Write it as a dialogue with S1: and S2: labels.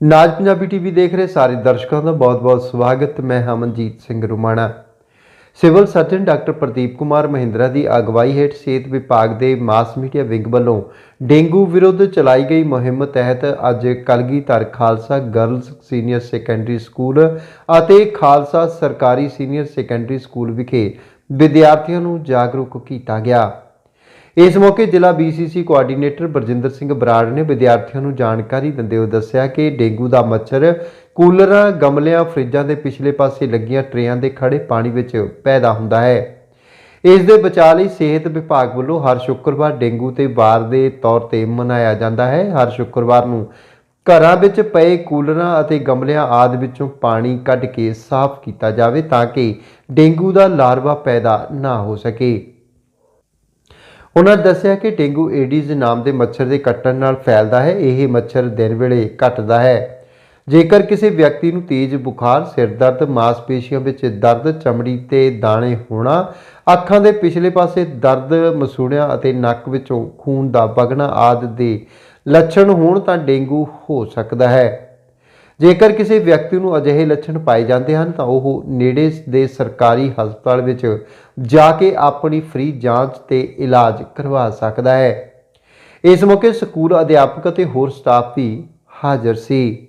S1: ਨਾਜ Punjabi TV ਦੇਖ ਰਹੇ ਸਾਰੇ ਦਰਸ਼ਕਾਂ ਦਾ ਬਹੁਤ-ਬਹੁਤ ਸਵਾਗਤ। ਮੈਂ Hamanjit Singh Rumana. Civil surgeon doctor Pradeep Kumar Mahindra ਦੀ ਅਗਵਾਈ ਹੇਠ ਸਿਹਤ ਵਿਭਾਗ ਦੇ ਮਾਸ ਮੀਡੀਆ ਵਿੰਗ ਵੱਲੋਂ ਡੇਂਗੂ ਵਿਰੁੱਧ ਚਲਾਈ ਗਈ ਮੁਹਿੰਮ ਤਹਿਤ ਅੱਜ Kalgidhar Khalsa girls senior secondary school ਅਤੇ ਖਾਲਸਾ ਸਰਕਾਰੀ ਸੀਨੀਅਰ ਸੈਕੰਡਰੀ ਸਕੂਲ ਵਿਖੇ ਵਿਦਿਆਰਥੀਆਂ ਨੂੰ ਜਾਗਰੂਕ ਕੀਤਾ ਗਿਆ। ਇਸ ਮੌਕੇ ਜ਼ਿਲ੍ਹਾ BCC ਕੋਆਰਡੀਨੇਟਰ ਬਰਜਿੰਦਰ ਸਿੰਘ ਬਰਾੜ ਨੇ ਵਿਦਿਆਰਥੀਆਂ ਨੂੰ ਜਾਣਕਾਰੀ ਦਿੰਦੇ ਹੋਏ ਦੱਸਿਆ ਕਿ ਡੇਂਗੂ ਦਾ ਮੱਛਰ ਕੂਲਰਾਂ, ਗਮਲਿਆਂ, ਫਰਿੱਜਾਂ ਦੇ ਪਿਛਲੇ ਪਾਸੇ ਲੱਗੀਆਂ ਟਰੇਆਂ ਦੇ ਖੜੇ ਪਾਣੀ ਵਿੱਚ ਪੈਦਾ ਹੁੰਦਾ ਹੈ। ਇਸ ਦੇ ਬਚਾਅ ਲਈ ਸਿਹਤ ਵਿਭਾਗ ਵੱਲੋਂ ਹਰ ਸ਼ੁੱਕਰਵਾਰ ਡੇਂਗੂ ਤੇ ਵਾਰ ਦੇ ਤੌਰ ਤੇ ਮਨਾਇਆ ਜਾਂਦਾ ਹੈ। ਹਰ ਸ਼ੁੱਕਰਵਾਰ ਨੂੰ ਘਰਾਂ ਵਿੱਚ ਪਏ ਕੂਲਰਾਂ ਅਤੇ ਗਮਲਿਆਂ ਆਦਿ ਵਿੱਚੋਂ ਪਾਣੀ ਕੱਢ ਕੇ ਸਾਫ਼ ਕੀਤਾ ਜਾਵੇ ਤਾਂ ਕਿ ਡੇਂਗੂ ਦਾ ਲਾਰਵਾ ਪੈਦਾ ਨਾ ਹੋ ਸਕੇ। ਉਹਨਾਂ ਦੱਸਿਆ ਕਿ ਡੇਂਗੂ ਏਡੀਜ਼ ਨਾਮ ਦੇ ਮੱਛਰ ਦੇ ਕੱਟਣ ਨਾਲ ਫੈਲਦਾ ਹੈ, ਇਹ ਮੱਛਰ ਦਿਨ ਵੇਲੇ ਘਟਦਾ ਹੈ। ਜੇਕਰ ਕਿਸੇ ਵਿਅਕਤੀ ਨੂੰ ਤੇਜ਼ ਬੁਖਾਰ, ਸਿਰ ਦਰਦ, ਮਾਸਪੇਸ਼ੀਆਂ ਵਿੱਚ ਦਰਦ, ਚਮੜੀ ਤੇ ਦਾਣੇ ਹੋਣਾ, ਅੱਖਾਂ ਦੇ ਪਿਛਲੇ ਪਾਸੇ ਦਰਦ ਮਸੂੜਿਆਂ ਅਤੇ ਨੱਕ ਵਿੱਚੋਂ ਖੂਨ ਦਾ ਵਗਣਾ ਆਦਿ ਦੇ ਲੱਛਣ ਹੋਣ ਤਾਂ ਡੇਂਗੂ ਹੋ ਸਕਦਾ ਹੈ। ਜੇਕਰ ਕਿਸੇ ਵਿਅਕਤੀ ਨੂੰ ਅਜਿਹੇ ਲੱਛਣ ਪਾਏ ਜਾਂਦੇ ਹਨ, ਤਾਂ ਉਹ ਨੇੜੇ ਦੇ ਸਰਕਾਰੀ ਹਸਪਤਾਲ ਵਿੱਚ ਜਾ ਕੇ ਆਪਣੀ ਫ੍ਰੀ ਜਾਂਚ ਤੇ ਇਲਾਜ ਕਰਵਾ ਸਕਦਾ ਹੈ। ਇਸ ਮੌਕੇ ਸਕੂਲ ਅਧਿਆਪਕ ਅਤੇ ਹੋਰ ਸਟਾਫ ਵੀ ਹਾਜ਼ਰ ਸੀ।